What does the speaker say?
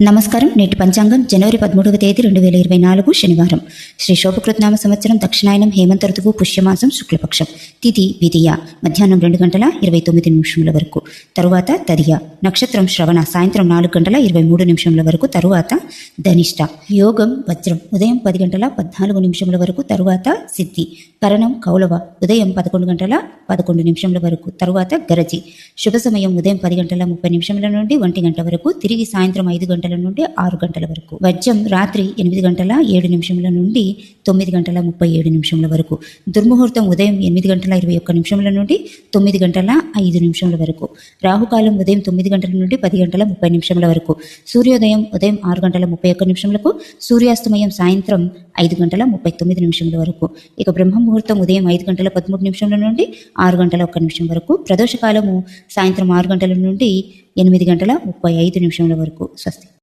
నమస్కారం. నేటి పంచాంగం జనవరి పదమూడవ తేదీ రెండు వేల ఇరవై నాలుగు శనివారం. శ్రీ శోభకృత్నామ సంవత్సరం దక్షిణాయనం హేమంత ఋతువు పుష్యమాసం శుక్లపక్షం. తిథి విధియ మధ్యాహ్నం రెండు గంటల ఇరవై తొమ్మిది నిమిషముల వరకు. తరువాత తదియ. నక్షత్రం శ్రవణ సాయంత్రం నాలుగు గంటల ఇరవై మూడు నిమిషముల వరకు. తరువాత ధనిష్ట. యోగం వజ్రం. ఉదయం పది గంటల పద్నాలుగు నిమిషముల వరకు. తరువాత సిద్ధి. కరణం కౌలవ. ఉదయం పదకొండు గంటల పదకొండు నిమిషముల వరకు. తరువాత గరజి. శుభ సమయం ఉదయం పది గంటల ముప్పై నిమిషముల నుండి ఒంటి గంట వరకు. తిరిగి సాయంత్రం ఐదు గంటల నుండి ఆరు గంటల వరకు. వజ్రం రాత్రి ఎనిమిది గంటల ఏడు నిమిషముల నుండి తొమ్మిది గంటల ముప్పై ఏడు నిమిషముల వరకు. దుర్ముహూర్తం ఉదయం ఎనిమిది గంటల ఇరవై ఒక్క నిమిషముల నుండి తొమ్మిది గంటల ఐదు నిమిషముల వరకు. రాహుకాలం ఉదయం తొమ్మిది గంటల నుండి పది గంటల ముప్పై నిమిషముల వరకు. సూర్యోదయం ఉదయం ఆరు గంటల ముప్పై ఒక్క నిమిషములకు సూర్యాస్తమయం సాయంత్రం ఐదు గంటల ముప్పై తొమ్మిది నిమిషముల వరకు. ఇక బ్రహ్మ ముహూర్తం ఉదయం ఐదు గంటల పదమూడు నిమిషముల నుండి ఆరు గంటల ఒక్క నిమిషం వరకు. ప్రదోషకాలము సాయంత్రం ఆరు గంటల నుండి ఎనిమిది గంటల ముప్పై ఐదు నిమిషముల వరకు. స్వస్తి.